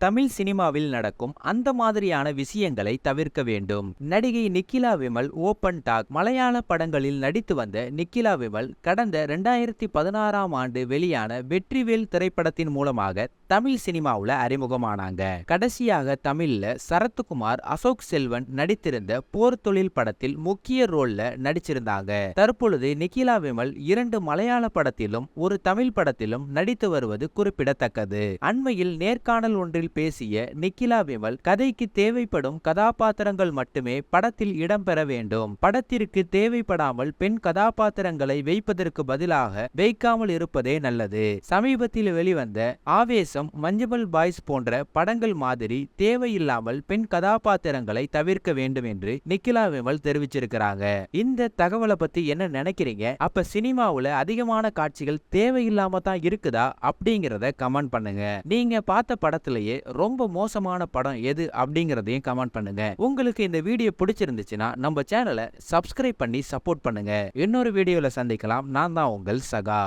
தமிழ் சினிமாவில் நடக்கும் அந்த மாதிரியான விஷயங்களை தவிர்க்க வேண்டும். நடிகை நிக்கிலா விமல் ஓபன் டாக் மலையாள படங்களில் நடித்து வந்த நிக்கிலா விமல் கடந்த ரெண்டாயிரத்தி பதினாறாம் ஆண்டு வெளியான வெற்றிவேல் திரைப்படத்தின் மூலமாக தமிழ் சினிமாவுல அறிமுகமானாங்க. கடைசியாக தமிழ்ல சரத்குமார் அசோக் செல்வன் நடித்திருந்த போர் தொழில் படத்தில் முக்கிய ரோல்ல நடிச்சிருந்தாங்க. தற்பொழுது நிக்கிலா விமல் இரண்டு மலையாள படத்திலும் ஒரு தமிழ் படத்திலும் நடித்து வருவது குறிப்பிடத்தக்கது. அண்மையில் நேர்காணல் ஒன்றில் பேசிய நிக்கிலா விமல் கதைக்கு தேவைப்படும் கதாபாத்திரங்கள் மட்டுமே படத்தில் இடம்பெற வேண்டும். படத்திற்கு தேவைப்படாமல் பெண் கதாபாத்திரங்களை வைப்பதற்கு பதிலாக வைக்காமல் இருப்பதே நல்லது. சமீபத்தில் வெளிவந்த ஆவேசம் மஞ்சுமல் பாய்ஸ் போன்ற படங்கள் மாதிரி தேவையில்லாமல் பெண் கதாபாத்திரங்களை தவிர்க்க வேண்டும் என்று நிக்கிலா விமல் தெரிவிச்சிருக்கிறாங்க. இந்த தகவலை பத்தி என்ன நினைக்கிறீங்க? அப்ப சினிமாவுல அதிகமான காட்சிகள் தேவையில்லாம தான் இருக்குதா? அப்படிங்கறத கமெண்ட் பண்ணுங்க. நீங்க பார்த்த படத்திலேயே ரொம்ப மோசமான படம் எது அப்படிங்கறதையும் கமெண்ட் பண்ணுங்க. உங்களுக்கு இந்த வீடியோ பிடிச்சிருந்துச்சுன்னா நம்ம சேனலை சப்ஸ்கிரைப் பண்ணி சப்போர்ட் பண்ணுங்க. இன்னொரு வீடியோல சந்திக்கலாம். நான் தான் உங்கள் சகா.